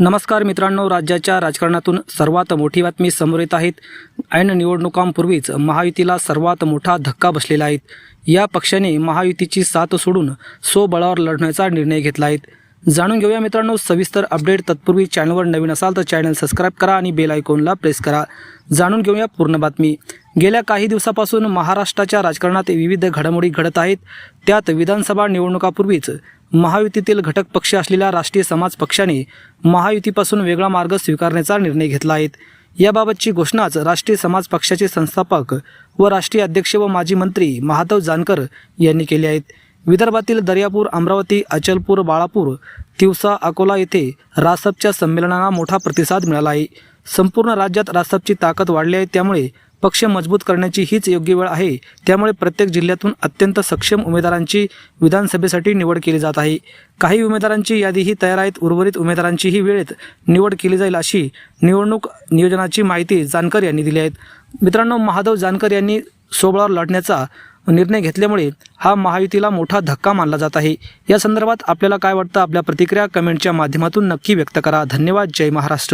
नमस्कार मित्रांनो राज्याच्या राजकारणातून सर्वात मोठी बातमी समोर येत आहेत. ऐन निवडणुकांपूर्वीच महायुतीला सर्वात मोठा धक्का बसलेला आहे. या पक्षाने महायुतीची साथ सोडून स्वबळावर लढण्याचा निर्णय घेतला आहे. जाणून घेऊया मित्रांनो सविस्तर अपडेट. तत्पूर्वी चॅनलवर नवीन असाल तर चॅनल सबस्क्राईब करा आणि बेल आयकॉनला प्रेस करा. जाणून घेऊया पूर्ण बातमी. गेल्या काही दिवसापासून महाराष्ट्राच्या राजकारणात विविध घडामोडी घडत आहेत. त्यात विधानसभा निवडणुकापूर्वीच महायुतीतील घटक पक्ष असलेल्या राष्ट्रीय समाज पक्षाने महायुतीपासून वेगळा मार्ग स्वीकारण्याचा निर्णय घेतला आहे. याबाबतची घोषणाच राष्ट्रीय समाज पक्षाचे संस्थापक व राष्ट्रीय अध्यक्ष व माजी मंत्री महादेव जानकर यांनी केले आहेत. विदर्भातील दर्यापूर अमरावती अचलपूर बाळापूर तिवसा अकोला येथे रासपच्या संमेलनाला मोठा प्रतिसाद मिळाला आहे. संपूर्ण राज्यात रासपची ताकद वाढली आहे त्यामुळे पक्ष मजबूत करण्याची हीच योग्य वेळ आहे. त्यामुळे प्रत्येक जिल्ह्यातून अत्यंत सक्षम उमेदवारांची विधानसभेसाठी निवड केली जात आहे. काही उमेदवारांची यादीही तयार आहेत. उर्वरित उमेदवारांचीही वेळेत निवड केली जाईल अशी निवडणूक नियोजनाची माहिती जानकर यांनी दिली आहेत मित्रांनो महादेव जानकर यांनी सोबळावर लढण्याचा निर्णय घेतल्यामुळे हा महायुतीला मोठा धक्का मानला जात आहे. या संदर्भात आपल्याला काय वाटतं? आपल्या प्रतिक्रिया कमेंटच्या माध्यमातून नक्की व्यक्त करा. धन्यवाद. जय महाराष्ट्र.